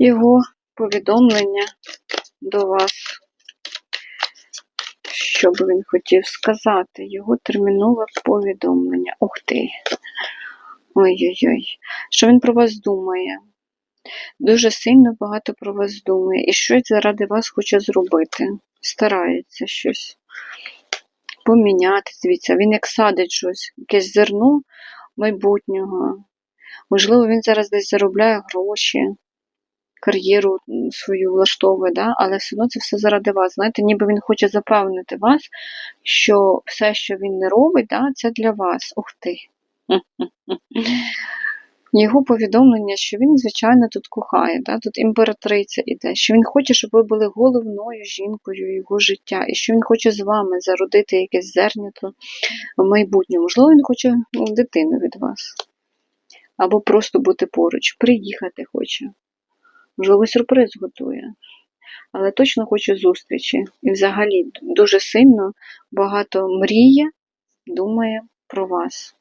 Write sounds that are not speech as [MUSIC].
його повідомлення до вас. Що би він хотів сказати? Його термінове повідомлення. Ух ти. Ой-ой-ой. Що він про вас думає? Дуже сильно багато про вас думає. І щось заради вас хоче зробити. Старається щось поміняти. Дивіться, він як садить щось, якесь зерно майбутнього. Можливо, він зараз десь заробляє гроші, кар'єру свою влаштовує, да? але все одно це все заради вас. Знаєте, ніби він хоче запевнити вас, що все, що він не робить, да, це для вас. Ух ти. [LAUGHS] Його повідомлення, що він, звичайно, тут кохає, да? тут імператриця іде, що він хоче, щоб ви були головною жінкою його життя, і що він хоче з вами зародити якесь зернято в майбутньому. Можливо, він хоче ну, дитину від вас. Або просто бути поруч, приїхати хоче. Можливо, сюрприз готує. Але точно хоче зустрічі. І взагалі дуже сильно багато мріє, думає про вас.